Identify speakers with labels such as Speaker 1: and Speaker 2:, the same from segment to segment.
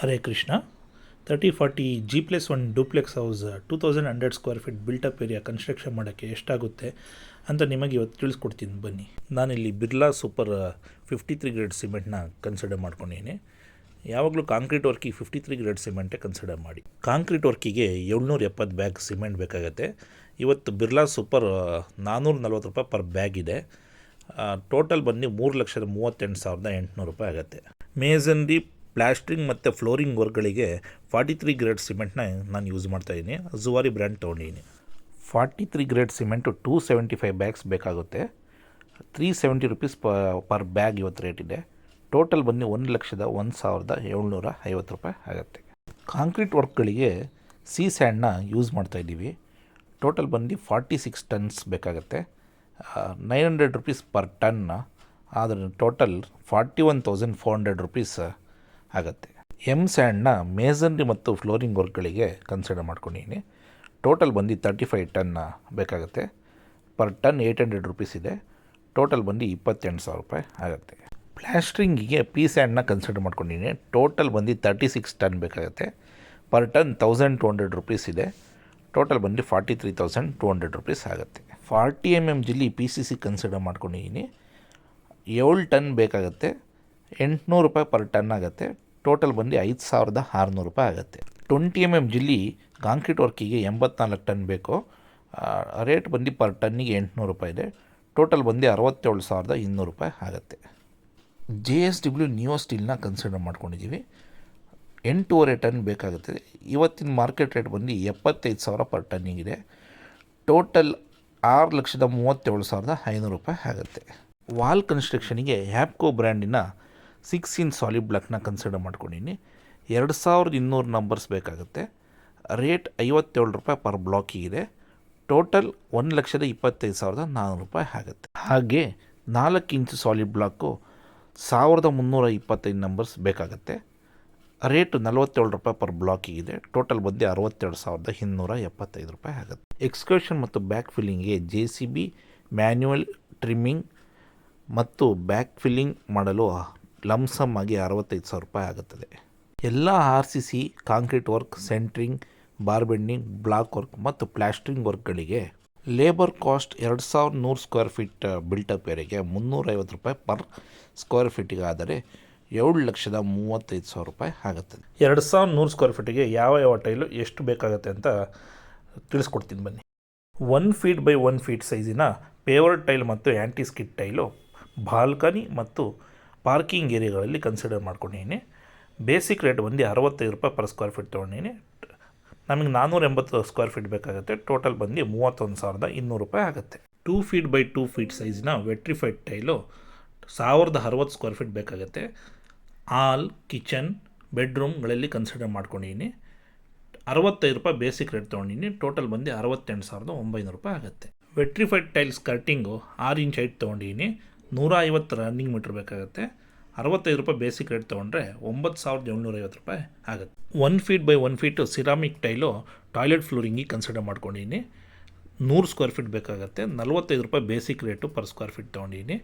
Speaker 1: Hare Krishna. Thirty forty G plus one duplex house two thousand hundred square feet built up area construction ಮಾಡೋಕ್ಕೆ ಎಷ್ಟಾಗುತ್ತೆ ಅಂತ ನಿಮಗೆ ಇವತ್ತು ತಿಳಿಸ್ಕೊಡ್ತೀನಿ. ಬನ್ನಿ. ನಾನಿಲ್ಲಿ Birla super fifty three grade ಸಿಮೆಂಟ್ನ consider ಮಾಡ್ಕೊಂಡಿದ್ದೀನಿ. ಯಾವಾಗಲೂ ಕಾಂಕ್ರೀಟ್ ವರ್ಕಿಗೆ ಫಿಫ್ಟಿ ತ್ರೀ ಗ್ರೇಡ್ ಸಿಮೆಂಟೇ ಕನ್ಸಿಡರ್ ಮಾಡಿ. ಕಾಂಕ್ರೀಟ್ ವರ್ಕಿಗೆ ಏಳ್ನೂರ ಎಪ್ಪತ್ತು ಬ್ಯಾಗ್ ಸಿಮೆಂಟ್ ಬೇಕಾಗುತ್ತೆ. ಇವತ್ತು ಬಿರ್ಲಾ ಸೂಪರ್ ನಾನ್ನೂರ ನಲ್ವತ್ತು ರೂಪಾಯಿ ಪರ್ ಬ್ಯಾಗ್ ಇದೆ. ಟೋಟಲ್ ಬನ್ನಿ ಮೂರು ಲಕ್ಷದ ಮೂವತ್ತೆಂಟು ಸಾವಿರದ ಎಂಟುನೂರು ರೂಪಾಯಿ ಆಗುತ್ತೆ. ಮೇಸನ್ರಿ ಪ್ಲಾಸ್ಟ್ರಿಂಗ್ ಮತ್ತು ಫ್ಲೋರಿಂಗ್ ವರ್ಕ್ಗಳಿಗೆ ಫಾರ್ಟಿ ತ್ರೀ ಗ್ರೇಡ್ ಸಿಮೆಂಟ್ನ ನಾನು ಯೂಸ್ ಮಾಡ್ತಾಯಿದ್ದೀನಿ ಜುವಾರಿ ಬ್ರ್ಯಾಂಡ್ ತೊಗೊಂಡಿದ್ದೀನಿ forty three grade cement two seventy five bags ಬೇಕಾಗುತ್ತೆ. ತ್ರೀ ಸೆವೆಂಟಿ ರುಪೀಸ್ ಪ, ಪರ್ ಬ್ಯಾಗ್ ಇವತ್ತು ರೇಟ್ ಇದೆ. ಟೋಟಲ್ ಬಂದು ಒಂದು ಲಕ್ಷದ ಒಂದು ಸಾವಿರದ ಏಳ್ನೂರ ಐವತ್ತು ರೂಪಾಯಿ ಆಗುತ್ತೆ. ಕಾಂಕ್ರೀಟ್ ವರ್ಕ್ಗಳಿಗೆ ಸಿ ಸ್ಯಾಂಡ್ನ ಯೂಸ್ ಮಾಡ್ತಾಯಿದ್ದೀವಿ ಟೋಟಲ್ ಬಂದು ಫಾರ್ಟಿ ಸಿಕ್ಸ್ ಟನ್ಸ್ ಬೇಕಾಗುತ್ತೆ. Nine hundred rupees per ton ಆದರೆ total forty one thousand four hundred rupees ಆಗುತ್ತೆ. ಎಂ ಸ್ಯಾಂಡ್ನ ಮೇಸನ್ರಿ ಮತ್ತು ಫ್ಲೋರಿಂಗ್ ವರ್ಕ್ಗಳಿಗೆ ಕನ್ಸಿಡರ್ ಮಾಡ್ಕೊಂಡಿದ್ದೀನಿ ಟೋಟಲ್ ಬಂದು ತರ್ಟಿ ಫೈವ್ ಟನ್ನ ಬೇಕಾಗುತ್ತೆ. Per ton eight hundred rupees ಇದೆ. ಟೋಟಲ್ ಬಂದು ಇಪ್ಪತ್ತೆಂಟು ಸಾವಿರ ರೂಪಾಯಿ ಆಗುತ್ತೆ. ಪ್ಲ್ಯಾಸ್ಟ್ರಿಂಗಿಗೆ ಪಿ ಸ್ಯಾಂಡ್ನ ಕನ್ಸಿಡರ್ ಮಾಡ್ಕೊಂಡಿದ್ದೀನಿ ಟೋಟಲ್ ಬಂದು ತರ್ಟಿ ಸಿಕ್ಸ್ ಟನ್ ಬೇಕಾಗುತ್ತೆ. Per ton thousand two hundred rupees ಇದೆ. ಟೋಟಲ್ ಬಂದು forty three thousand two hundred rupees ಆಗುತ್ತೆ ಫಾರ್ಟಿ ಎಂ ಎಂ ಜಿಲ್ಲಿ ಪಿ ಸಿ ಸಿ ಕನ್ಸಿಡರ್ ಮಾಡ್ಕೊಂಡಿದ್ದೀನಿ ಏಳು ಟನ್ ಬೇಕಾಗುತ್ತೆ. ಎಂಟುನೂರು ರೂಪಾಯಿ ಪರ್ ಟನ್ ಆಗುತ್ತೆ. ಟೋಟಲ್ ಬಂದು ಐದು ಸಾವಿರದ ಆರುನೂರು ರೂಪಾಯಿ ಆಗುತ್ತೆ. ಟ್ವೆಂಟಿ ಎಂ ಎಂ ಜಿಲ್ಲಿ ಕಾಂಕ್ರೀಟ್ ವರ್ಕಿಗೆ ಎಂಬತ್ನಾಲ್ಕು ಟನ್ ಬೇಕು. ರೇಟ್ ಬಂದು ಪರ್ ಟನ್ನಿಗೆ ಎಂಟುನೂರು ರೂಪಾಯಿ ಇದೆ. ಟೋಟಲ್ ಬಂದು ಅರವತ್ತೇಳು ಸಾವಿರದ ಇನ್ನೂರು ರೂಪಾಯಿ ಆಗುತ್ತೆ. ಜೆ ಎಸ್ ಡಬ್ಲ್ಯೂ ನ್ಯೂ ಸ್ಟೀಲ್ನ ಕನ್ಸಿಡರ್ ಮಾಡ್ಕೊಂಡಿದ್ದೀವಿ. ಎಂಟೂವರೆ ಟನ್ ಬೇಕಾಗುತ್ತದೆ ಇವತ್ತಿನ ಮಾರ್ಕೆಟ್ ರೇಟ್ ಬಂದು ಎಪ್ಪತ್ತೈದು ಸಾವಿರ ಪರ್ ಟನ್ನಿಗಿದೆ ಟೋಟಲ್ ಆರು ಲಕ್ಷದ ಮೂವತ್ತೇಳು ಸಾವಿರದ ಐನೂರು ರೂಪಾಯಿ ಆಗುತ್ತೆ. ವಾಲ್ ಕನ್ಸ್ಟ್ರಕ್ಷನಿಗೆ ಹ್ಯಾಪ್ಕೋ ಬ್ರ್ಯಾಂಡಿನ ಸಿಕ್ಸ್ ಇನ್ ಸಾಲಿಡ್ ಬ್ಲಾಕ್ನ ಕನ್ಸಿಡರ್ ಮಾಡ್ಕೊಂಡಿನಿ. ಎರಡು ಸಾವಿರದ ಇನ್ನೂರು ನಂಬರ್ಸ್ ಬೇಕಾಗುತ್ತೆ. ರೇಟ್ ಐವತ್ತೇಳು ರೂಪಾಯಿ ಪರ್ ಬ್ಲಾಕಿಗಿದೆ ಟೋಟಲ್ ಒಂದು ಲಕ್ಷದ ಇಪ್ಪತ್ತೈದು ಸಾವಿರದ ನಾನ್ನೂರು ರೂಪಾಯಿ ಆಗುತ್ತೆ. ಹಾಗೆ ನಾಲ್ಕು ಇಂಚು ಸಾಲಿಡ್ ಬ್ಲಾಕು ಸಾವಿರದ ಮುನ್ನೂರ ಇಪ್ಪತ್ತೈದು ನಂಬರ್ಸ್ ಬೇಕಾಗುತ್ತೆ. ರೇಟು ನಲವತ್ತೇಳು ರೂಪಾಯಿ ಪರ್ ಬ್ಲಾಕಿಗಿದೆ ಟೋಟಲ್ ಬಂದು ಅರವತ್ತೆರಡು ಸಾವಿರದ ಇನ್ನೂರ ಎಪ್ಪತ್ತೈದು ರೂಪಾಯಿ ಆಗುತ್ತೆ. ಎಕ್ಸ್ಕರ್ಷನ್ ಮತ್ತು back ಫಿಲ್ಲಿಂಗ್ಗೆ J C B manual trimming ಮತ್ತು ಬ್ಯಾಕ್ ಫಿಲ್ಲಿಂಗ್ ಮಾಡಲು ಲಮ್ಸಮ್ ಆಗಿ ಅರವತ್ತೈದು ಸಾವಿರ ರೂಪಾಯಿ ಆಗುತ್ತದೆ. ಎಲ್ಲ R C C, concrete work, centring bar bending block work ಮತ್ತು ಪ್ಲ್ಯಾಸ್ಟ್ರಿಂಗ್ ವರ್ಕ್ಗಳಿಗೆ ಲೇಬರ್ ಕಾಸ್ಟ್ ಎರಡು ಸಾವಿರದ ನೂರು ಸ್ಕ್ವೇರ್ ಫೀಟ್ ಬಿಲ್ಟಪ್ ಏರಿಯಾಗೆ ಮುನ್ನೂರೈವತ್ತು ರೂಪಾಯಿ ಪರ್ ಸ್ಕ್ವೇರ್ ಫೀಟಿಗಾದರೆ ಏಳು ಲಕ್ಷದ ಮೂವತ್ತೈದು ಸಾವಿರ ರೂಪಾಯಿ ಆಗುತ್ತದೆ. ಎರಡು ಸಾವಿರದ ನೂರು ಸ್ಕ್ವೇರ್ ಫೀಟಿಗೆ ಯಾವ ಯಾವ ಟೈಲು ಎಷ್ಟು ಬೇಕಾಗುತ್ತೆ ಅಂತ ತಿಳಿಸ್ಕೊಡ್ತೀನಿ ಬನ್ನಿ. One feet by one feet ಸೈಜಿನ paver tile ಮತ್ತು ಆ್ಯಂಟಿ ಸ್ಕಿಟ್ ಟೈಲು, ಬಾಲ್ಕನಿ ಮತ್ತು ಪಾರ್ಕಿಂಗ್ ಏರಿಯಾಗಳಲ್ಲಿ ಕನ್ಸಿಡರ್ ಮಾಡ್ಕೊಂಡಿದ್ದೀನಿ. ಬೇಸಿಕ್ ರೇಟ್ ಬಂದು ಅರವತ್ತೈದು ರೂಪಾಯಿ ಪರ್ ಸ್ಕ್ವೇರ್ ಫೀಟ್ ತೊಗೊಂಡಿನಿ ನಮಗೆ ನಾನ್ನೂರ ಎಂಬತ್ತು ಸ್ಕ್ವೇರ್ ಫೀಟ್ ಬೇಕಾಗುತ್ತೆ. ಟೋಟಲ್ ಬಂದು ಮೂವತ್ತೊಂದು ಸಾವಿರದ ಇನ್ನೂರು ರೂಪಾಯಿ ಆಗುತ್ತೆ. Two feet by two feet ಸೈಜ್ನ vitrified tile ಸಾವಿರದ ಅರವತ್ತು ಸ್ಕ್ವೇರ್ ಫೀಟ್ ಬೇಕಾಗುತ್ತೆ. ಆಲ್ ಕಿಚನ್ ಬೆಡ್ರೂಮ್ಗಳಲ್ಲಿ ಕನ್ಸಿಡರ್ ಮಾಡ್ಕೊಂಡಿದ್ದೀನಿ. ಅರವತ್ತೈದು ರೂಪಾಯಿ ಬೇಸಿಕ್ ರೇಟ್ ತೊಗೊಂಡಿನಿ ಟೋಟಲ್ ಬಂದು ಅರವತ್ತೆಂಟು ಸಾವಿರದ ಒಂಬೈನೂರು ರೂಪಾಯಿ ಆಗುತ್ತೆ. ವೆಟ್ರಿಫೈಡ್ ಟೈಲ್ಸ್ ಕರ್ಟಿಂಗು ಆರು ಇಂಚ್ ಹೈಟ್ ತೊಗೊಂಡಿದ್ದೀನಿ. ನೂರ ಐವತ್ತು ರನ್ನಿಂಗ್ ಮೀಟ್ರ್ ಬೇಕಾಗುತ್ತೆ. ಅರವತ್ತೈದು ರೂಪಾಯಿ ಬೇಸಿಕ್ ರೇಟ್ ತೊಗೊಂಡ್ರೆ ಒಂಬತ್ತು ಸಾವಿರದ ಏಳ್ನೂರೈವತ್ತು ರೂಪಾಯಿ ಆಗುತ್ತೆ. One feet by one feet ceramic tile toilet ಫ್ಲೋರಿಂಗಿಗೆ consider ಮಾಡ್ಕೊಂಡಿದ್ದೀನಿ. ನೂರು ಸ್ಕ್ವೇರ್ ಫೀಟ್ ಬೇಕಾಗುತ್ತೆ. ನಲ್ವತ್ತೈದು ರೂಪಾಯಿ basic rate per square feet ತೊಗೊಂಡಿದ್ದೀನಿ.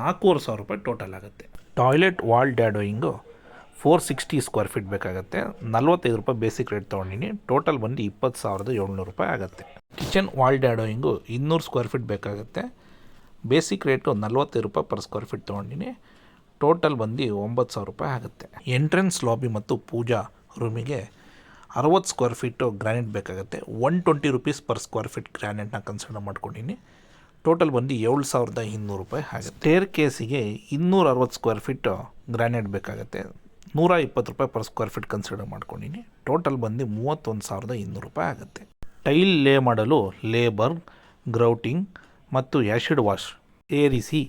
Speaker 1: ನಾಲ್ಕೂವರೆ ಸಾವಿರ ರೂಪಾಯಿ ಟೋಟಲ್ ಆಗುತ್ತೆ. Toilet wall dadoing four sixty square feet ಬೇಕಾಗುತ್ತೆ. ನಲ್ವತ್ತೈದು ರೂಪಾಯಿ ಬೇಸಿಕ್ ರೇಟ್ ತೊಗೊಂಡಿನಿ ಟೋಟಲ್ ಬಂದು ಇಪ್ಪತ್ತು ಸಾವಿರದ ಏಳ್ನೂರು ರೂಪಾಯಿ ಆಗುತ್ತೆ. ಕಿಚನ್ ವಾಲ್ ಡ್ಯಾಡೋಯಿಂಗು ಇನ್ನೂರು ಸ್ಕ್ವೇರ್ ಫೀಟ್ ಬೇಕಾಗುತ್ತೆ. ಬೇಸಿಕ್ ರೇಟು ನಲ್ವತ್ತೈದು ರೂಪಾಯಿ ಪರ್ ಸ್ಕ್ವೇರ್ ಫೀಟ್ ತೊಗೊಂಡಿನಿ. ಟೋಟಲ್ ಬಂದು ಒಂಬತ್ತು ಸಾವಿರ ರೂಪಾಯಿ ಆಗುತ್ತೆ. ಎಂಟ್ರೆನ್ಸ್ ಲಾಬಿ ಮತ್ತು ಪೂಜಾ ರೂಮಿಗೆ ಅರವತ್ತು ಸ್ಕ್ವೇರ್ ಫೀಟು ಗ್ರಾನೈಟ್ ಬೇಕಾಗುತ್ತೆ. One twenty rupees per square feet ಗ್ರ್ಯಾನೆಟ್ನ consider ಮಾಡ್ಕೊಂಡಿನಿ. ಟೋಟಲ್ ಬಂದು ಏಳು ಸಾವಿರದ ಇನ್ನೂರು ರೂಪಾಯಿ ಆಗುತ್ತೆ. ಟೇರ್ ಕೇಸಿಗೆ ಇನ್ನೂರ ಅರವತ್ತು ಸ್ಕ್ವೇರ್ ಫೀಟು ಗ್ರಾನೈಟ್ ಬೇಕಾಗುತ್ತೆ. ನೂರ ಇಪ್ಪತ್ತು ರೂಪಾಯಿ ಪರ್ ಸ್ಕ್ವೇರ್ ಫೀಟ್ ಕನ್ಸಿಡರ್ ಮಾಡ್ಕೊಂಡಿನಿ. ಟೋಟಲ್ ಬಂದು ಮೂವತ್ತೊಂದು ಸಾವಿರದ ಇನ್ನೂರು ರೂಪಾಯಿ ಆಗುತ್ತೆ. ಟೈಲ್ ಲೇ ಮಾಡಲು ಲೇಬರ್ ಗ್ರೌಟಿಂಗ್ ಮತ್ತು ಆ್ಯಸಿಡ್ ವಾಶ್ ಸೇರಿಸಿ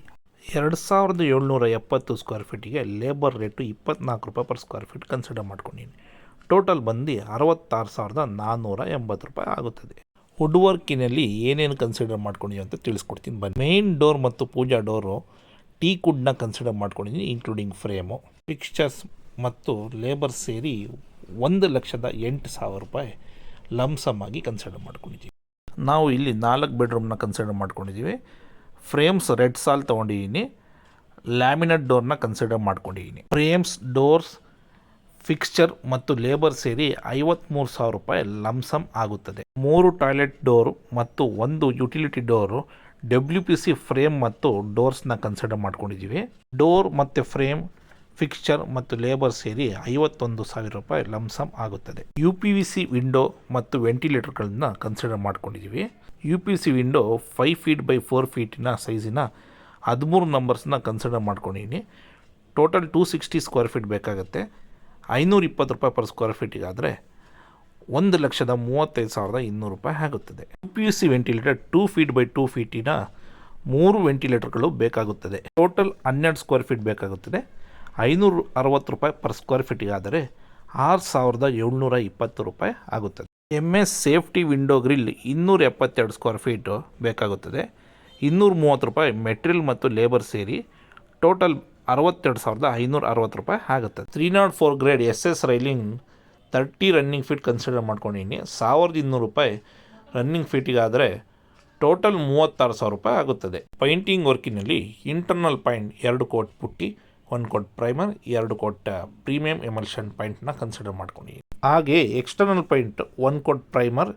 Speaker 1: ಎರಡು ಸಾವಿರದ ಏಳ್ನೂರ ಎಪ್ಪತ್ತು ಸ್ಕ್ವೇರ್ ಫೀಟಿಗೆ ಲೇಬರ್ ರೇಟು ಇಪ್ಪತ್ನಾಲ್ಕು ರೂಪಾಯಿ ಪರ್ ಸ್ಕ್ವೇರ್ ಫೀಟ್ ಕನ್ಸಿಡರ್ ಮಾಡ್ಕೊಂಡಿದ್ದೀನಿ ಟೋಟಲ್ ಬಂದು ಅರವತ್ತಾರು ಸಾವಿರದ ನಾನ್ನೂರ ಎಂಬತ್ತು ರೂಪಾಯಿ ಆಗುತ್ತದೆ. ವುಡ್ ವರ್ಕಿನಲ್ಲಿ ಏನೇನು ಕನ್ಸಿಡರ್ ಮಾಡ್ಕೊಂಡಿದ್ದೀವಿ ಅಂತ ತಿಳಿಸ್ಕೊಡ್ತೀನಿ. ಬನ್ನಿ. ಮೇನ್ ಡೋರ್ ಮತ್ತು ಪೂಜಾ ಡೋರು ಟೀ ಕುಡ್ನ ಕನ್ಸಿಡರ್ ಮಾಡ್ಕೊಂಡಿದ್ದೀನಿ ಇನ್ಕ್ಲೂಡಿಂಗ್ ಫ್ರೇಮು ಫಿಕ್ಸ್ಚರ್ಸ್ ಮತ್ತು ಲೇಬರ್ ಸೇರಿ ಒಂದು ಲಕ್ಷದ ಎಂಟು ಸಾವಿರ ರೂಪಾಯಿ ಲಮ್ಸಮ್ ಆಗಿ ಕನ್ಸಿಡರ್ ಮಾಡ್ಕೊಂಡಿದ್ದೀವಿ ನಾವು ಇಲ್ಲಿ ನಾಲ್ಕು ಬೆಡ್ರೂಮ್ನ ಕನ್ಸಿಡರ್ ಮಾಡ್ಕೊಂಡಿದ್ದೀವಿ ಫ್ರೇಮ್ಸ್ ರೆಡ್ ಸಾಲ್ ತೊಗೊಂಡಿದ್ದೀನಿ ಲ್ಯಾಮಿನೇಟ್ ಡೋರ್ನ ಕನ್ಸಿಡರ್ ಮಾಡ್ಕೊಂಡಿದ್ದೀನಿ ಫ್ರೇಮ್ಸ್ ಡೋರ್ಸ್ ಫಿಕ್ಸ್ಚರ್ ಮತ್ತು ಲೇಬರ್ ಸೇರಿ ಐವತ್ತ್ಮೂರು ಸಾವಿರ ರೂಪಾಯಿ ಲಮ್ಸಮ್ ಆಗುತ್ತದೆ. ಮೂರು ಟಾಯ್ಲೆಟ್ ಡೋರು ಮತ್ತು ಒಂದು utility door W P C frame ಮತ್ತು ಡೋರ್ಸ್ನ ಕನ್ಸಿಡರ್ ಮಾಡ್ಕೊಂಡಿದ್ದೀವಿ ಡೋರ್ ಮತ್ತು ಫ್ರೇಮ್ ಫಿಕ್ಸ್ಚರ್ ಮತ್ತು ಲೇಬರ್ ಸೇರಿ ಐವತ್ತೊಂದು ಸಾವಿರ ರೂಪಾಯಿ ಲಮ್ಸಮ್ ಆಗುತ್ತದೆ. U P V C window ಮತ್ತು ವೆಂಟಿಲೇಟರ್ಗಳನ್ನ ಕನ್ಸಿಡರ್ ಮಾಡ್ಕೊಂಡಿದ್ದೀವಿ U P C window five feet by four ಫೀಟಿನ ಸೈಜಿನ ಹದಿಮೂರು ನಂಬರ್ಸ್ನ ಕನ್ಸಿಡರ್ ಮಾಡ್ಕೊಂಡಿದ್ದೀನಿ total two sixty square feet ಬೇಕಾಗುತ್ತೆ. ಐನೂರ ಇಪ್ಪತ್ತು ರೂಪಾಯಿ ಪರ್ ಸ್ಕ್ವೇರ್ ಫೀಟಿಗಾದರೆ ಒಂದು ಲಕ್ಷದ ಮೂವತ್ತೈದು ಸಾವಿರದ ಇನ್ನೂರು ರೂಪಾಯಿ ಆಗುತ್ತದೆ. U P U C ventilator two feet by two ಫೀಟಿನ ಮೂರು ವೆಂಟಿಲೇಟರ್ಗಳು ಬೇಕಾಗುತ್ತದೆ. ಟೋಟಲ್ ಹನ್ನೆರಡು ಸ್ಕ್ವೇರ್ ಫೀಟ್ ಬೇಕಾಗುತ್ತದೆ. ಐನೂರು ಅರವತ್ತು ರೂಪಾಯಿ ಪರ್ ಸ್ಕ್ವೇರ್ ಫೀಟಿಗಾದರೆ ಆರು ಸಾವಿರದ ಏಳ್ನೂರ ಇಪ್ಪತ್ತು ರೂಪಾಯಿ ಆಗುತ್ತದೆ. M S safety window grill ಇನ್ನೂರ ಎಪ್ಪತ್ತೆರಡು ಸ್ಕ್ವೇರ್ ಫೀಟು ಬೇಕಾಗುತ್ತದೆ. ಇನ್ನೂರ ಮೂವತ್ತು ರೂಪಾಯಿ ಮೆಟೀರಿಯಲ್ ಮತ್ತು ಲೇಬರ್ ಸೇರಿ ಟೋಟಲ್ ಅರವತ್ತೆರಡು ಸಾವಿರದ ಐನೂರ ಅರವತ್ತು ರೂಪಾಯಿ ಆಗುತ್ತೆ three nought four grade S S railing thirty running feet consider ಮಾಡ್ಕೊಂಡಿದ್ದೀನಿ. ಸಾವಿರದ ಇನ್ನೂರು ರೂಪಾಯಿ ರನ್ನಿಂಗ್ ಫೀಟಿಗಾದರೆ ಟೋಟಲ್ ಮೂವತ್ತಾರು ಸಾವಿರ ರೂಪಾಯಿ ಆಗುತ್ತದೆ. ಪೈಂಟಿಂಗ್ ವರ್ಕಿನಲ್ಲಿ ಇಂಟರ್ನಲ್ ಪಾಯಿಂಟ್ ಎರಡು ಕೋಟ್ ಪುಟ್ಟಿ ಒಂದು ಕೋಟ್ ಪ್ರೈಮರ್ ಎರಡು ಕೋಟ್ ಪ್ರೀಮಿಯಂ ಎಮಲ್ಷನ್ ಪಾಯಿಂಟ್ನ ಕನ್ಸಿಡರ್ ಮಾಡ್ಕೊಂಡು. ಹಾಗೆ external paint one coat primer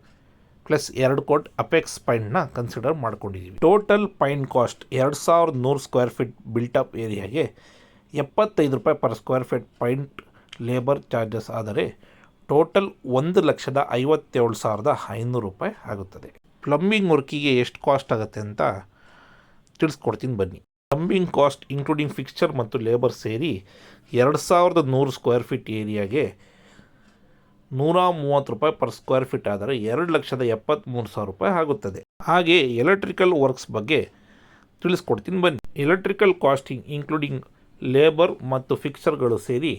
Speaker 1: plus ಎರಡು ಕೋಟ್ ಅಪೆಕ್ಸ್ ಪಾಯಿಂಟ್ನ ಕನ್ಸಿಡರ್ ಮಾಡ್ಕೊಂಡಿದ್ದೀವಿ ಟೋಟಲ್ ಪೈಂಟ್ ಕಾಸ್ಟ್ ಎರಡು ಸಾವಿರದ ನೂರು ಸ್ಕ್ವೇರ್ ಫೀಟ್ ಬಿಲ್ಟಪ್ ಏರಿಯಾಗೆ ಎಪ್ಪತ್ತೈದು ರೂಪಾಯಿ per square feet paint labour charges ಆದರೆ ಟೋಟಲ್ ಒಂದು ಲಕ್ಷದ ಐವತ್ತೇಳು ಸಾವಿರದ ಐನೂರು ರೂಪಾಯಿ ಆಗುತ್ತದೆ. ಪ್ಲಂಬಿಂಗ್ ವರ್ಕಿಗೆ ಎಷ್ಟು ಕಾಸ್ಟ್ ಆಗುತ್ತೆ ಅಂತ ತಿಳಿಸ್ಕೊಡ್ತೀನಿ ಬನ್ನಿ. ಪ್ಲಂಬಿಂಗ್ ಕಾಸ್ಟ್ ಇನ್ಕ್ಲೂಡಿಂಗ್ ಫಿಕ್ಸ್ಚರ್ ಮತ್ತು ಲೇಬರ್ ಸೇರಿ ಎರಡು ಸಾವಿರದ ನೂರು ಸ್ಕ್ವೇರ್ ಫೀಟ್ ಏರಿಯಾಗೆ ನೂರ ಮೂವತ್ತು ರೂಪಾಯಿ ಪರ್ ಸ್ಕ್ವೇರ್ ಫೀಟ್ ಆದರೆ ಎರಡು ಲಕ್ಷದ ಎಪ್ಪತ್ತ್ಮೂರು ಸಾವಿರ ರೂಪಾಯಿ ಆಗುತ್ತದೆ. ಹಾಗೆ ಎಲೆಕ್ಟ್ರಿಕಲ್ ವರ್ಕ್ಸ್ ಬಗ್ಗೆ ತಿಳಿಸ್ಕೊಡ್ತೀನಿ ಬನ್ನಿ. ಎಲೆಕ್ಟ್ರಿಕಲ್ ಕಾಸ್ಟಿಂಗ್ ಇನ್ಕ್ಲೂಡಿಂಗ್ ಲೇಬರ್ ಮತ್ತು ಫಿಕ್ಸರ್ಗಳು ಸೇರಿ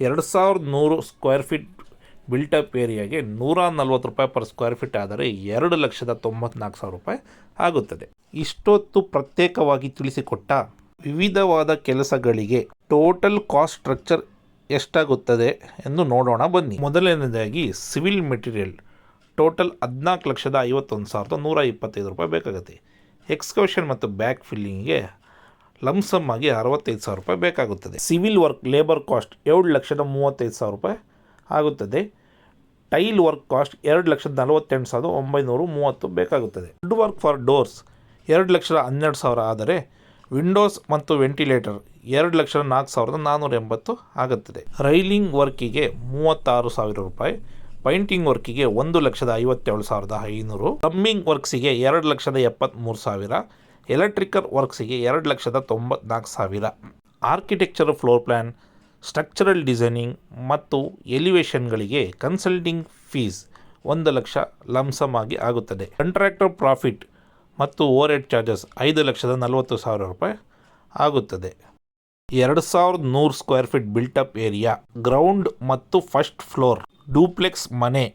Speaker 1: ಎರಡು ಸಾವಿರದ ನೂರು ಸ್ಕ್ವೇರ್ ಫೀಟ್ ಬಿಲ್ಟಪ್ ಏರಿಯಾಗೆ ನೂರ ನಲ್ವತ್ತು ರೂಪಾಯಿ ಪರ್ ಸ್ಕ್ವೇರ್ ಫೀಟ್ ಆದರೆ ಎರಡು ಲಕ್ಷದ ತೊಂಬತ್ನಾಲ್ಕು ಸಾವಿರ ರೂಪಾಯಿ ಆಗುತ್ತದೆ. ಇಷ್ಟೊತ್ತು ಪ್ರತ್ಯೇಕವಾಗಿ ತಿಳಿಸಿಕೊಟ್ಟ ವಿವಿಧವಾದ ಕೆಲಸಗಳಿಗೆ ಟೋಟಲ್ ಕಾಸ್ಟ್ ಸ್ಟ್ರಕ್ಚರ್ ಎಷ್ಟಾಗುತ್ತದೆ ಎಂದು ನೋಡೋಣ ಬನ್ನಿ. ಮೊದಲನೇದಾಗಿ ಸಿವಿಲ್ ಮೆಟೀರಿಯಲ್ ಟೋಟಲ್ ಹದಿನಾಲ್ಕು ಲಕ್ಷದ ಐವತ್ತೊಂದು ಸಾವಿರದ ನೂರ ಇಪ್ಪತ್ತೈದು ರೂಪಾಯಿ ಬೇಕಾಗುತ್ತೆ. ಎಕ್ಸ್ಕವೇಷನ್ ಮತ್ತು ಬ್ಯಾಕ್ ಫಿಲ್ಲಿಂಗ್ಗೆ ಲಮ್ಸಮ್ ಆಗಿ ಅರವತ್ತೈದು ಸಾವಿರ ರೂಪಾಯಿ ಬೇಕಾಗುತ್ತದೆ. ಸಿವಿಲ್ ವರ್ಕ್ ಲೇಬರ್ ಕಾಸ್ಟ್ ಏಳು ಲಕ್ಷದ ಮೂವತ್ತೈದು ಸಾವಿರ ರೂಪಾಯಿ ಆಗುತ್ತದೆ. ಟೈಲ್ ವರ್ಕ್ ಕಾಸ್ಟ್ ಎರಡು ಲಕ್ಷದ ನಲವತ್ತೆಂಟು ಸಾವಿರದ ಒಂಬೈನೂರು ಮೂವತ್ತು ಬೇಕಾಗುತ್ತದೆ. ವುಡ್ ವರ್ಕ್ ಫಾರ್ ಡೋರ್ಸ್ ಎರಡು ಲಕ್ಷದ ಹನ್ನೆರಡು ಸಾವಿರ ಆದರೆ ವಿಂಡೋಸ್ ಮತ್ತು ವೆಂಟಿಲೇಟರ್ ಎರಡು ಲಕ್ಷದ ನಾಲ್ಕು ಸಾವಿರದ ನಾನ್ನೂರ ಎಂಬತ್ತು ಆಗುತ್ತದೆ. ರೈಲಿಂಗ್ ವರ್ಕಿಗೆ ಮೂವತ್ತಾರು ಸಾವಿರ ರೂಪಾಯಿ, ಪೈಂಟಿಂಗ್ ವರ್ಕಿಗೆ ಒಂದು ಲಕ್ಷದ ಐವತ್ತೇಳು ಸಾವಿರದ ಐನೂರು, ಪ್ಲಂಬಿಂಗ್ ವರ್ಕ್ಸಿಗೆ ಎರಡು ಲಕ್ಷದ ಎಪ್ಪತ್ತ್ಮೂರು ಸಾವಿರ, ಎಲೆಕ್ಟ್ರಿಕಲ್ ವರ್ಕ್ಸಿಗೆ ಎರಡು ಲಕ್ಷದ ತೊಂಬತ್ನಾಲ್ಕು ಸಾವಿರ. Architecture floor plan structural designing ಮತ್ತು ಎಲಿವೇಷನ್ಗಳಿಗೆ ಕನ್ಸಲ್ಟಿಂಗ್ ಫೀಸ್ ಒಂದು ಲಕ್ಷ ಲಮ್ಸಮ್ ಆಗಿ ಆಗುತ್ತದೆ. ಕಂಟ್ರಾಕ್ಟರ್ ಪ್ರಾಫಿಟ್ ಮತ್ತು ಓವರ್ ಹೆಡ್ ಚಾರ್ಜಸ್ ಐದು ಲಕ್ಷದ ನಲವತ್ತು ಸಾವಿರ ರೂಪಾಯಿ ಆಗುತ್ತದೆ. ಎರಡು ಸಾವಿರದ ನೂರು square feet built up area, ground ಮತ್ತು ಫಸ್ಟ್ ಫ್ಲೋರ್, ಡೂಪ್ಲೆಕ್ಸ್ ಮನೆ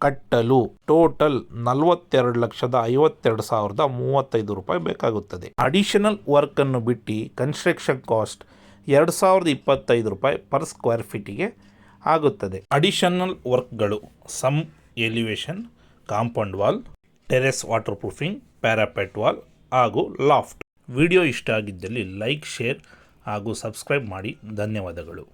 Speaker 1: ಕಟ್ಟಲು ಟೋಟಲ್ ನಲವತ್ತೆರಡು ಲಕ್ಷದ ಐವತ್ತೆರಡು ಸಾವಿರದ ಮೂವತ್ತೈದು ರೂಪಾಯಿ ಬೇಕಾಗುತ್ತದೆ. ಅಡಿಷನಲ್ ವರ್ಕನ್ನು ಬಿಟ್ಟು ಕನ್ಸ್ಟ್ರಕ್ಷನ್ ಕಾಸ್ಟ್ ಎರಡು ಸಾವಿರದ ಇಪ್ಪತ್ತೈದು ರೂಪಾಯಿ ಪರ್ ಸ್ಕ್ವೇರ್ ಫೀಟಿಗೆ ಆಗುತ್ತದೆ. Additional ವರ್ಕ್ಗಳು, some elevation, compound wall, terrace waterproofing parapet wall ಹಾಗೂ ಲಾಫ್ಟ್. ವಿಡಿಯೋ ಇಷ್ಟ ಆಗಿದ್ದಲ್ಲಿ ಲೈಕ್, ಶೇರ್ ಹಾಗೂ ಸಬ್ಸ್ಕ್ರೈಬ್ ಮಾಡಿ. ಧನ್ಯವಾದಗಳು.